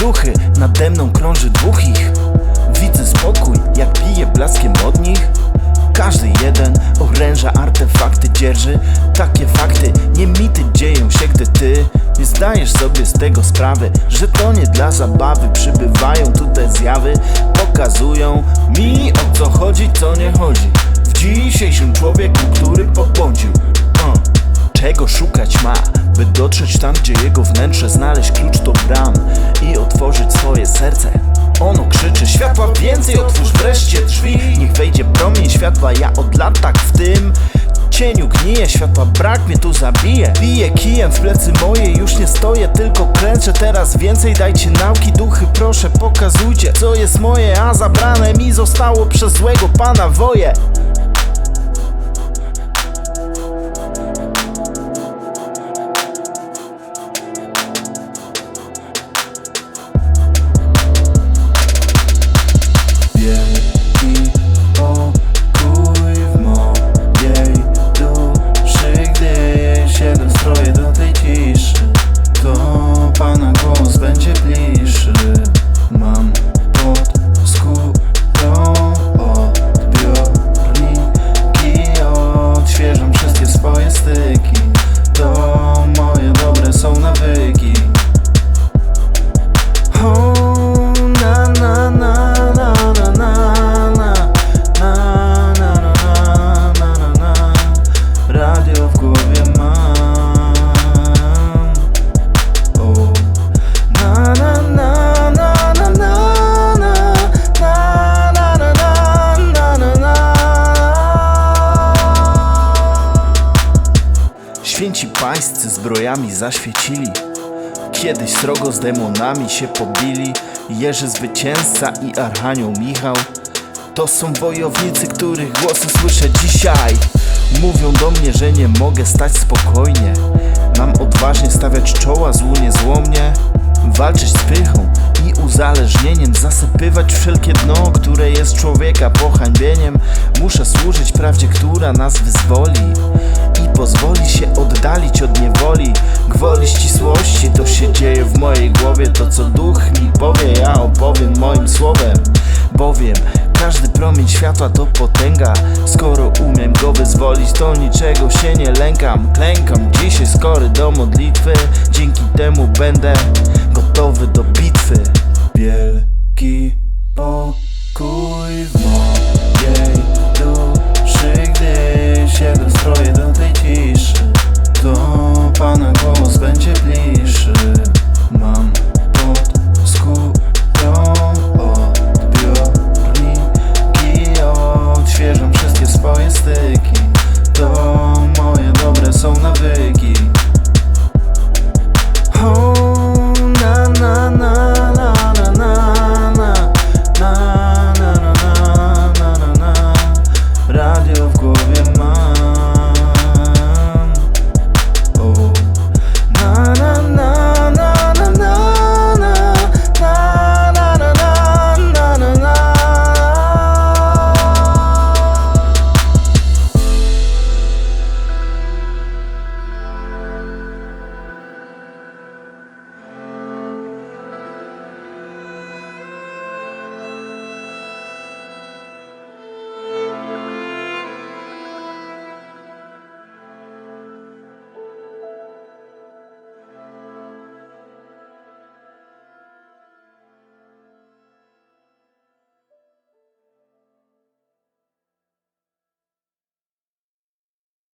duchy, nade mną krąży dwóch ich. Widzę spokój, jak bije blaskiem od nich. Każdy jeden oręża artefakty dzierży. Takie fakty, nie mity dzieją się, gdy ty Nie zdajesz sobie z tego sprawy Że to nie dla zabawy. Przybywają tutaj zjawy Pokazują mi o co chodzi, co nie chodzi. W dzisiejszym człowieku, który pobłądził. Czego szukać ma, by dotrzeć tam, gdzie jego wnętrze Znaleźć klucz do bram i otworzyć swoje serce. Ono krzyczy, światła więcej, otwórz wreszcie drzwi. Niech wejdzie promień światła, ja od lat tak w tym Cieniu gnije, światła brak mnie tu zabije. Biję kijem w plecy moje, już nie stoję, tylko klęczę. Teraz więcej dajcie nauki, duchy proszę pokazujcie Co jest moje, a zabrane mi zostało przez złego pana woje yeah. Zbrojami zaświecili. Kiedyś srogo z demonami się pobili. Jerzy Zwycięzca i Archanioł Michał. To są wojownicy, których głosy słyszę dzisiaj. Mówią do mnie, że nie mogę stać spokojnie. Mam odważnie stawiać czoła złu niezłomnie Walczyć z pychą i uzależnieniem. Zasypywać wszelkie dno, które jest człowieka pohańbieniem. Muszę służyć prawdzie, która nas wyzwoli I pozwoli się oddalić od niewoli Gwoli ścisłości to się dzieje w mojej głowie To co duch mi powie, ja opowiem moim słowem. Bowiem każdy promień światła to potęga Skoro umiem go wyzwolić to niczego się nie lękam. Klękam dzisiaj skory do modlitwy Dzięki temu będę gotowy do bitwy. W w głowie